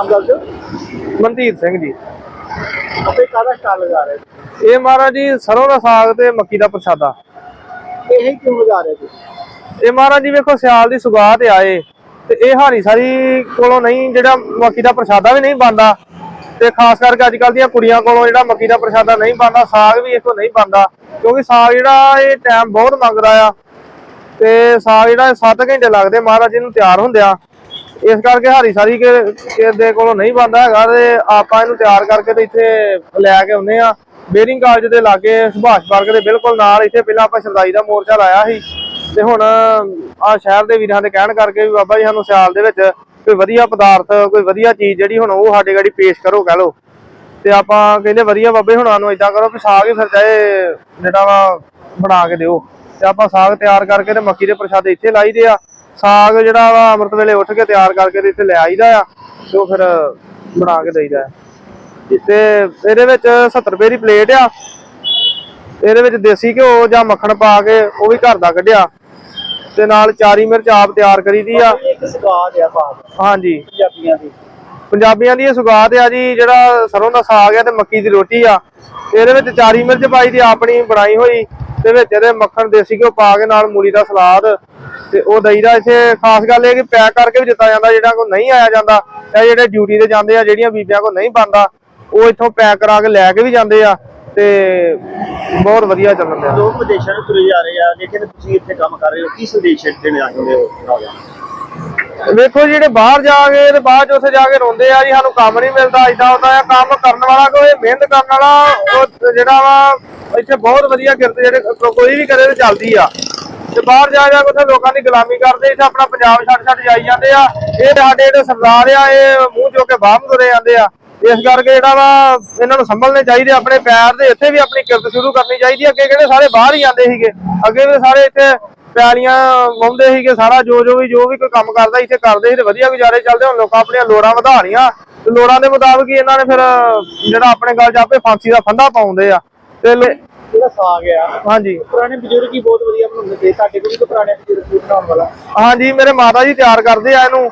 ਨਾਮ ਦੱਸ ਦਿਓ। ਮਨਦੀਪ ਸਿੰਘ ਜੀ। ਆਪੇ ਕਾਹਦਾ ਸਟਾਲ ਲਗਾ ਰਹੇ ਹੋ? ਇਹ ਮਹਾਰਾਜ ਜੀ ਸਰੋਂ ਦਾ ਸਾਗ ਤੇ ਮੱਕੀ ਦਾ ਪ੍ਰਸ਼ਾਦਾ। ਇਹ ਕਿਉਂ ਲਗਾ ਰਹੇ ਤੁਸੀਂ ਇਹ ਮਹਾਰਾਜ ਜੀ ਵੇਖੋ ਸਿਆਲ ਦੀ ਸੁਗਾਤ ਆਏ। ਤੇ ਇਹ ਹਾਰੀ ਸਾਰੀ ਕੋਲੋਂ ਨਹੀਂ ਜਿਹੜਾ ਮੱਕੀ ਦਾ ਪ੍ਰਸ਼ਾਦਾ ਵੀ ਨਹੀਂ ਬਣਦਾ। ਤੇ ਖਾਸ ਕਰਕੇ ਅੱਜ ਕੱਲ ਦੀਆਂ ਕੁੜੀਆਂ ਕੋਲੋਂ ਜਿਹੜਾ ਮੱਕੀ ਦਾ ਪ੍ਰਸ਼ਾਦਾ ਨਹੀਂ ਬਣਦਾ ਸਾਗ ਵੀ ਇਥੋਂ ਨਹੀਂ ਬਣਦਾ। ਕਿਉਂਕਿ ਸਾਗ ਜਿਹੜਾ ਇਹ ਟਾਈਮ ਬਹੁਤ ਮੰਗਦਾ ਆ। ਤੇ ਸਾਗ ਜਿਹੜਾ 7 ਘੰਟੇ ਲੱਗਦੇ ਮਹਾਰਾਜ ਜੀ ਨੂੰ ਤਿਆਰ ਹੁੰਦਿਆਂ। ਇਸ ਕਰਕੇ ਹਾਰੀ ਸਾਰੀ ਕੇ ਕਿਸੇ ਦੇ ਕੋਲੋਂ ਨਹੀਂ ਬਣਦਾ ਹੈਗਾ ਤੇ ਆਪਾਂ ਇਹਨੂੰ ਤਿਆਰ ਕਰਕੇ ਤੇ ਇੱਥੇ ਲੈ ਕੇ ਆਉਂਦੇ ਆ ਬੇਰਿੰਗ ਕਾਲਜ ਦੇ ਲਾਗੇ ਸੁਭਾਸ਼ ਪਾਰਕ ਦੇ ਬਿਲਕੁਲ ਨਾਲ ਇੱਥੇ ਪਹਿਲਾਂ ਆਪਾਂ ਸ਼ਰਦਾਈ ਦਾ ਮੋਰਚਾ ਲਾਇਆ ਸੀ। ਤੇ ਹੁਣ ਆ ਸ਼ਹਿਰ ਦੇ ਵੀਰਾਂ ਦੇ ਕਹਿਣ ਕਰਕੇ ਵੀ ਬਾਬਾ ਜੀ ਸਾਨੂੰ ਸਿਆਲ ਦੇ ਵਿੱਚ ਕੋਈ ਵਧੀਆ ਪਦਾਰਥ, ਕੋਈ ਵਧੀਆ ਚੀਜ਼ ਜਿਹੜੀ ਹੁਣ ਉਹ ਸਾਡੇ ਗਾੜੀ ਪੇਸ਼ ਕਰੋ, ਕਹ ਲੋ ਤੇ ਆਪਾਂ ਕਹਿੰਦੇ ਵਧੀਆ ਬਾਬੇ ਹੁਣਾਂ ਨੂੰ ਇਦਾਂ ਕਰੋ ਵੀ ਸਾਗ ਹੀ ਫਿਰ ਚਾਹੇ ਜਿਹੜਾ ਵਾ ਬਣਾ ਕੇ ਦਿਓ। ਤੇ ਆਪਾਂ ਸਾਗ ਤਿਆਰ ਕਰਕੇ ਤੇ ਮੱਕੀ ਦੇ ਪ੍ਰਸ਼ਾਦੇ ਇੱਥੇ ਲਾਈਦੇ ਆ। ਸਾਗ ਜਿਹੜਾ ਵਾ ਅੰਮ੍ਰਿਤ ਵੇਲੇ ਉੱਠ ਕੇ ਤਿਆਰ ਕਰਕੇ ਤੇ ਇੱਥੇ ਲੈ ਆਈਦਾ ਆ ਤੇ ਉਹ ਫਿਰ ਬਣਾ ਕੇ ਦੇਈਦਾ ਤੇ ਇਹਦੇ ਵਿੱਚ 70 ਰੁਪਏ ਦੀ ਪਲੇਟ ਆ। ਇਹਦੇ ਵਿੱਚ ਦੇਸੀ ਘਿਓ ਜਾਂ ਮੱਖਣ ਪਾ ਕੇ ਉਹ ਵੀ ਘਰ ਦਾ ਕੱਢਿਆ। ਤੇ ਨਾਲ ਚਾਰੀ ਮਿਰਚ ਆਪ ਤਿਆਰ ਕਰੀਦੀ ਆ। ਬਾਤ ਹਾਂਜੀ। ਪੰਜਾਬੀਆਂ ਦੀ। ਪੰਜਾਬੀਆਂ ਦੀ ਇਹ ਸੁਗਾਤ ਆ ਜੀ ਜਿਹੜਾ ਸਰੋਂ ਦਾ ਸਾਗ ਆ ਤੇ ਮੱਕੀ ਦੀ ਰੋਟੀ ਆ। ਇਹਦੇ ਵਿੱਚ ਚਾਰੀ ਮਿਰਚ ਪਾਈ ਦੀ ਆਪਣੀ ਬਣਾਈ ਹੋਈ। ਤੇ ਵਿੱਚ ਇਹਦੇ ਮੱਖਣ ਦੇਸੀ ਘਿਓ ਪਾ ਕੇ ਨਾਲ ਮੂਲੀ ਦਾ ਸਲਾਦ ਤੇ ਉਹ ਦਈਦਾ ਇੱਥੇ ਖਾਸ ਗੱਲ ਇਹ ਕਿ ਪੈਕ ਕਰਕੇ ਵੀ ਦਿੱਤਾ ਜਾਂਦਾ ਜਿਹੜਾ ਕੋਈ ਨਹੀਂ ਆਇਆ ਜਾਂਦਾ ਇਹ ਜਿਹੜੇ ਡਿਊਟੀ ਤੇ ਜਾਂਦੇ ਆ ਜਿਹੜੀਆਂ ਬੀਬੀਆਂ ਕੋਲ ਨਹੀਂ ਬਣਦਾ ਉਹ ਇੱਥੋਂ ਪੈਕ ਕਰਾ ਕੇ ਲੈ ਕੇ ਵੀ ਜਾਂਦੇ ਆ ਤੇ ਬਹੁਤ ਵਧੀਆ ਚੱਲਣ ਦਿਆ ਲੋਕ ਵਿਦੇਸ਼ਾਂ ਨੂੰ ਤੁਰੇ ਜਾ ਰਹੇ ਆ ਲੇਕਿਨ ਤੁਸੀਂ ਇੱਥੇ ਕੰਮ ਕਰ ਰਹੇ ਹੋ ਕੀ ਸੰਦੇਸ਼ ਦੇਣਾ ਚਾਹੁੰਦੇ ਹੋ? ਵੇਖੋ ਜਿਹੜੇ ਬਾਹਰ ਜਾ ਕੇ ਤੇ ਬਾਅਦ ਚ ਉੱਥੇ ਜਾ ਕੇ ਰੋਂਦੇ ਆ ਜੀ ਸਾਨੂੰ ਕੰਮ ਨਹੀਂ ਮਿਲਦਾ ਇਦਾਂ ਹੁੰਦਾ ਆ ਕੰਮ ਕਰਨ ਵਾਲਾ ਕੋਈ ਮਿਹਨਤ ਕਰਨ ਵਾਲਾ ਉਹ ਜਿਹੜਾ ਵਾ ਇੱਥੇ ਬਹੁਤ ਵਧੀਆ ਕਿਰਤ ਜਿਹੜੇ ਕੋਈ ਵੀ ਕਰੇ ਤੇ ਚੱਲਦੀ ਆ। ਤੇ ਬਾਹਰ ਜਾ ਜਾ ਕੇ ਉੱਥੇ ਲੋਕਾਂ ਦੀ ਗੁਲਾਮੀ ਕਰਦੇ, ਇੱਥੇ ਆਪਣਾ ਪੰਜਾਬ ਛੱਡ ਛੱਡ ਜਾਈ ਜਾਂਦੇ ਆ। ਇਹ ਸਾਡੇ ਜਿਹੜੇ ਸਰਦਾਰ ਆ, ਇਹ ਮੂੰਹ ਚੋ ਕੇ ਬਾਹਰ ਤੁਰੇ ਜਾਂਦੇ ਆ। ਇਸ ਕਰਕੇ ਜਿਹੜਾ ਵਾ, ਇਹਨਾਂ ਨੂੰ ਸੰਭਲਣੇ ਚਾਹੀਦੇ ਆਪਣੇ ਪੈਰ ਦੇ ਇੱਥੇ ਵੀ ਆਪਣੀ ਕਿਰਤ ਸ਼ੁਰੂ ਕਰਨੀ ਚਾਹੀਦੀ ਆ। ਅੱਗੇ ਕਿਹੜੇ ਸਾਰੇ ਬਾਹਰ ਹੀ ਜਾਂਦੇ ਸੀਗੇ, ਅੱਗੇ ਵੀ ਸਾਰੇ ਇੱਥੇ ਪੈਲੀਆਂ ਗਾਉਂਦੇ ਸੀਗੇ, ਸਾਰਾ ਜੋ ਜੋ ਵੀ ਜੋ ਵੀ ਕੋਈ ਕੰਮ ਕਰਦਾ, ਇੱਥੇ ਕਰਦੇ ਸੀ ਤੇ ਵਧੀਆ ਗੁਜ਼ਾਰੇ ਚੱਲਦੇ ਹੁਣ ਲੋਕਾਂ ਆਪਣੀਆਂ ਲੋੜਾਂ ਵਧਾ ਲਈਆਂ ਤੇ ਲੋੜਾਂ ਦੇ ਮੁਤਾਬਕ ਹੀ ਇਹਨਾਂ ਨੇ ਫਿਰ, ਜਿਹੜਾ ਆਪਣੇ ਗੱਲ 'ਚ ਆਪੇ ਫਾਂਸੀ ਦਾ ਫੰਦਾ ਪਾਉਂਦੇ ਆ। ਤੇ ਲੈ- ਜਿਹੜਾ ਸਾਗ ਆ ਹਾਂਜੀ। ਪੁਰਾਣੇ ਬਜ਼ੁਰਗ ਹੀ ਬਹੁਤ ਵਧੀਆ ਬਣਾਉਂਦੇ ਸੀ ਸਾਡੇ ਕੋਲ ਵੀ ਤਾਂ ਪੁਰਾਣੇ ਬਜ਼ੁਰਗ ਸੀ ਬਣਾਉਣ ਵਾਲਾ। ਹਾਂਜੀ ਮੇਰੇ ਮਾਤਾ ਜੀ ਤਿਆਰ ਕਰਦੇ ਆ ਇਹਨੂੰ।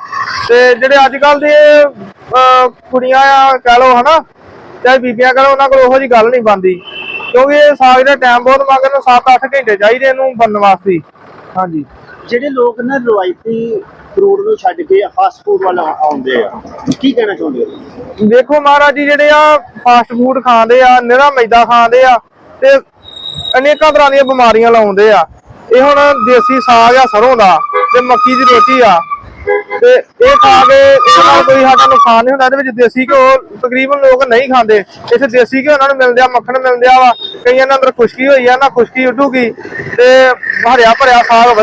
ਤੇ ਜਿਹੜੇ ਅੱਜ ਕੱਲ ਦੇ ਅਹ, ਕੁੜੀਆਂ ਆ ਕਹ ਲੋ ਹਨਾ ਚਾਹੇ ਬੀਬੀਆਂ ਕਹ ਲੋ ਉਹਨਾਂ ਕੋਲ ਉਹੋ ਜੀ ਗੱਲ ਨਹੀਂ ਬਣਦੀ। ਕਿਉਂਕਿ ਇਹ ਸਾਗ ਦਾ ਟਾਈਮ ਬਹੁਤ ਮੰਗਦੇ ਨੂੰ 7-8 ਘੰਟੇ ਚਾਹੀਦੇ ਇਹਨੂੰ ਬਣਨ ਵਾਸਤੇ। ਹਾਂਜੀ। ਜਿਹੜੇ ਲੋਕ ਨਾ ਰਵਾਇਤੀ ਫਰੂਟ ਨੂੰ ਛੱਡ ਕੇ ਫਾਸਟ ਫੂਡ ਵੱਲ ਆਉਂਦੇ ਆ। ਕੀ ਕਹਿਣਾ ਚਾਹੁੰਦੇ ਹੋ? ਦੇਖੋ ਮਹਾਰਾਜ ਜੀ, ਜਿਹੜੇ ਆ ਫਾਸਟ ਫੂਡ ਖਾਂਦੇ ਆ ਨਿਹਰਾ ਮੈਦਾ ਖਾਂਦੇ ਆ ਤੇ ਅਨੇਕਾਂ ਤਰ੍ਹਾਂ ਦੀਆਂ ਬਿਮਾਰੀਆਂ ਲਾਉਂਦੇ ਆ। ਇਹ ਹੁਣ ਦੇਸੀ ਸਾਗ ਆ ਸਰੋਂ ਦਾ ਤੇ ਮੱਕੀ ਦੀ ਰੋਟੀ ਆ। ਤੇ ਇਹ ਖਾ ਕੇ ਇਹਦੇ ਕੋਈ ਸਾਡਾ ਨੁਕਸਾਨ ਨਹੀਂ ਹੁੰਦਾ, ਇਹਦੇ ਵਿੱਚ ਦੇਸੀ ਘਿਓ ਤਕਰੀਬਨ ਲੋਕ ਨਹੀਂ ਖਾਂਦੇ। ਇੱਥੇ ਦੇਸੀ ਘਿਓ ਇਹਨਾਂ ਨੂੰ ਮਿਲਦੇ ਆ, ਮੱਖਣ ਮਿਲਦੇ ਆ ਵਾ। ਕਈਆਂ ਦੇ ਅੰਦਰ ਖੁਸ਼ਕੀ ਹੋਈ ਆ, ਨਾ ਖੁਸ਼ਕੀ ਉੱਡੂਗੀ ਤੇ ਹਰਿਆ ਭਰਿਆ ਸਾਗ